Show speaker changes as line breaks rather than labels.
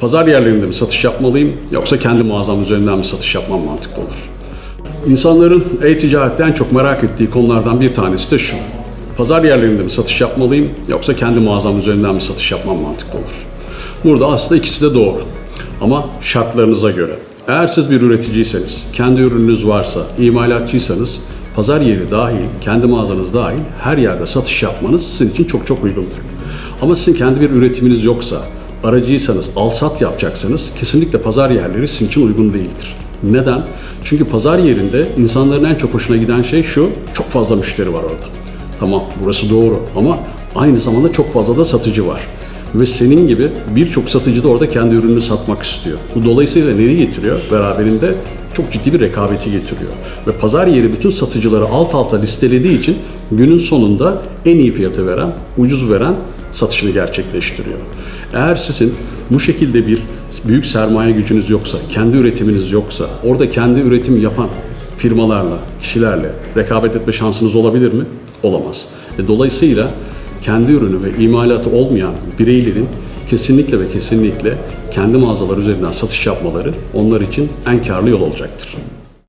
Pazar yerlerinde mi satış yapmalıyım yoksa kendi mağazam üzerinden mi satış yapmam mantıklı olur? İnsanların e-ticarette en çok merak ettiği konulardan bir tanesi de şu. Pazar yerlerinde mi satış yapmalıyım yoksa kendi mağazam üzerinden mi satış yapmam mantıklı olur? Burada aslında ikisi de doğru. Ama şartlarınıza göre. Eğer siz bir üreticiyseniz, kendi ürününüz varsa, imalatçıysanız, pazar yeri dahil, kendi mağazanız dahil her yerde satış yapmanız sizin için çok çok uygundur. Ama sizin kendi bir üretiminiz yoksa, aracıysanız, al-sat yapacaksanız kesinlikle pazar yerleri sizin için uygun değildir. Neden? Çünkü pazar yerinde insanların en çok hoşuna giden şey şu, çok fazla müşteri var orada. Tamam burası doğru ama aynı zamanda çok fazla da satıcı var. Ve senin gibi birçok satıcı da orada kendi ürününü satmak istiyor. Bu dolayısıyla neyi getiriyor? Beraberinde çok ciddi bir rekabeti getiriyor. Ve pazar yeri bütün satıcıları alt alta listelediği için günün sonunda en iyi fiyatı veren, ucuz veren satışını gerçekleştiriyor. Eğer sizin bu şekilde bir büyük sermaye gücünüz yoksa, kendi üretiminiz yoksa, orada kendi üretim yapan firmalarla, kişilerle rekabet etme şansınız olabilir mi? Olamaz. E, dolayısıyla kendi ürünü ve imalatı olmayan bireylerin kesinlikle ve kesinlikle kendi mağazalar üzerinden satış yapmaları onlar için en karlı yol olacaktır.